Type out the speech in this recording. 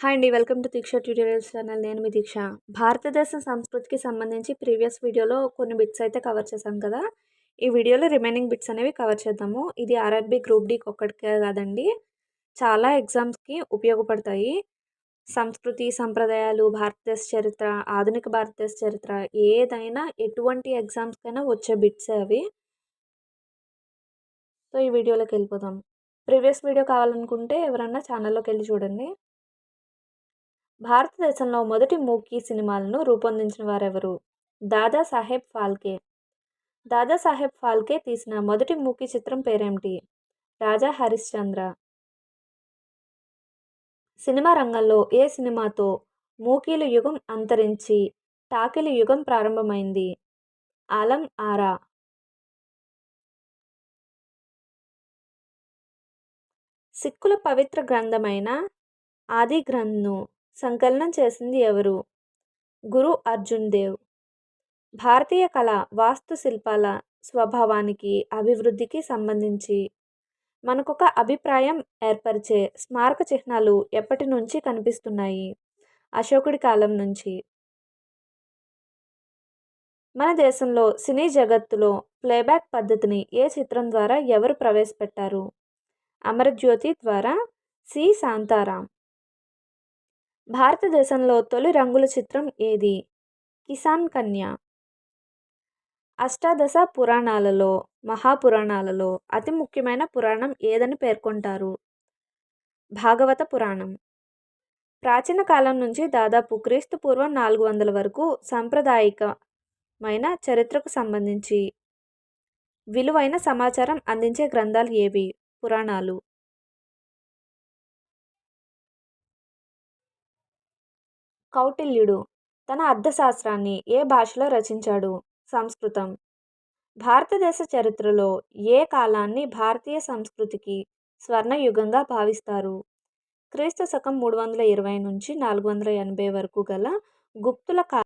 Hi అండి welcome to Deeksha tutorials channel. నేను మీ దీక్ష. భారతదేశ సంస్కృతికి సంబంధించి ప్రీవియస్ వీడియోలో కొన్ని బిట్స్ అయితే కవర్ చేశాం కదా. ఈ వీడియోలో రిమైనింగ్ బిట్స్ అనేవి కవర్ చేద్దాము. ఇది ఆర్ఆర్బి గ్రూప్ డీకి ఒక్కటికే కాదండి. చాలా ఎగ్జామ్స్కి ఉపయోగపడతాయి. సంస్కృతి సంప్రదాయాలు భారతదేశ చరిత్ర ఆధునిక భారతదేశ చరిత్ర ఏదైనా ఎటువంటి ఎగ్జామ్స్కైనా వచ్చే బిట్స్ అవి. సో ఈ వీడియోలోకి వెళ్ళిపోదాం. ప్రీవియస్ వీడియో కావాలనుకుంటే ఎవరన్నా ఛానల్లోకి వెళ్ళి చూడండి. భారతదేశంలో మొదటి మూకీ సినిమాలను రూపొందించిన వారెవరు? దాదాసాహెబ్ ఫాల్కే. దాదాసాహెబ్ ఫాల్కే తీసిన మొదటి మూకీ చిత్రం పేరేమిటి? రాజా హరిశ్చంద్ర సినిమా రంగంలో ఏ సినిమాతో మూకీల యుగం అంతరించి టాకిలి యుగం ప్రారంభమైంది? ఆలం ఆరా. సిక్కుల పవిత్ర గ్రంథమైన ఆది గ్రంథ్ను సంకలనం చేసింది ఎవరు? గురు అర్జున్ దేవ్. భారతీయ కళ వాస్తుశిల్పాల స్వభావానికి అభివృద్ధికి సంబంధించి మనకొక అభిప్రాయం ఏర్పరిచే స్మారక చిహ్నాలు ఎప్పటి నుంచి కనిపిస్తున్నాయి? అశోకుడి కాలం నుంచి. మన దేశంలో సినీ జగత్తులో ప్లేబ్యాక్ పద్ధతిని ఏ చిత్రం ద్వారా ఎవరు ప్రవేశపెట్టారు? అమరజ్యోతి ద్వారా సి. శాంతారాం. భారతదేశంలో తొలి రంగుల చిత్రం ఏది? కిసాన్ కన్య. అష్టాదశ పురాణాలలో మహాపురాణాలలో అతి ముఖ్యమైన పురాణం ఏదని పేర్కొంటారు? భాగవత పురాణం. ప్రాచీన కాలం నుంచి దాదాపు క్రీస్తు పూర్వం నాలుగు వందల వరకు సాంప్రదాయికమైన చరిత్రకు సంబంధించి విలువైన సమాచారం అందించే గ్రంథాలు ఏవి? పురాణాలు. కౌటిల్యుడు తన అర్థశాస్త్రాన్ని ఏ భాషలో రచించాడు? సంస్కృతం. భారతదేశ చరిత్రలో ఏ కాలాన్ని భారతీయ సంస్కృతికి స్వర్ణయుగంగా భావిస్తారు? క్రీస్తు శకం మూడు వందల ఇరవై నుంచి నాలుగు వందల ఎనభై వరకు గల గుప్తుల కా